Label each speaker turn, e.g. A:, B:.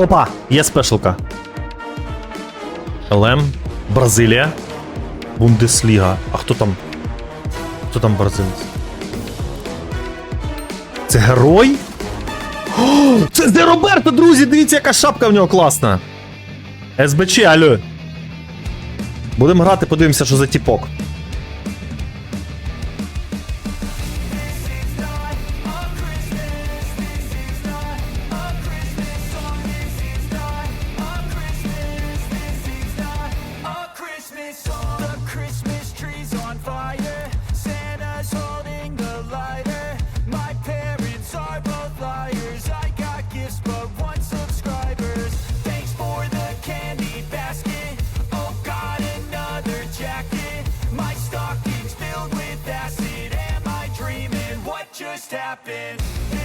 A: Опа, є спешалка. ЛМ, Бразилія, Бундесліга. А хто там? Хто там бразилець? Це герой? О, це Де Роберто, друзі! Дивіться, яка шапка в нього класна. СБЧ, алло. Будемо грати, подивимося, що за тіпок. just happened.